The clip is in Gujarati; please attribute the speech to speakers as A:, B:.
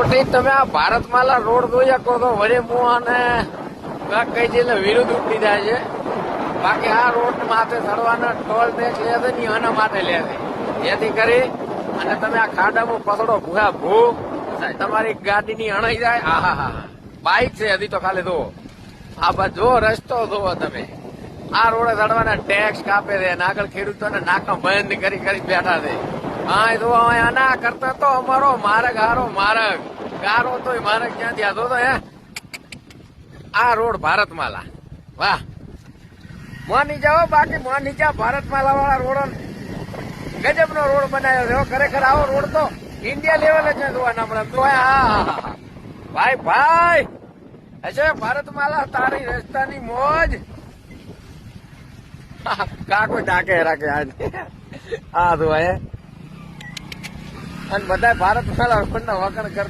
A: ખોટી તમે આ ભારતમાલા રોડ જોયા કહો તો વરે હું અને કઈ જઈને વિરુદ્ધ ઉપડી જાય છે. બાકી આ રોડ માથે ચડવાના ટોલ ટેક્સ લે છે ને એના માટે લે છે. જેથી કરી અને તમે આ ખાડામાં પસડો ભૂગા ભૂ. તમારી ગાડીની અણાઈ જાય. આહા હા બાઇક છે હજી તો ખાલી જુઓ. આ બા જો રસ્તો જુઓ તમે. આ રોડે ચડવાના ટેક્સ કાપે છે. અને આગળ ખેડૂતોને નાકા બંધ કરી કરી બેઠા છે. હા જો આના કરતા તો અમારો માર્ગ હારો માર્ગ. ગારો તો માર્ગ ક્યાંથી આ જો તો, હે? આ રોડ ભારતમાલા. વાહ. મોની જાઓ બાકી મોની જા ભારતમાલા વાળા રોડ ગજબ નો રોડ બનાવ્યો છે ખરેખર આવો રોડ તો ઇન્ડિયા લેવલે છે જોવાના મળે તો હા. ભાઈ ભાઈ! હશે ભારતમાલા, તારી રસ્તાની મોજ. કાકો ડાકે રાખે આ તો હે. અને બધા ભારત રોડના વખણ કર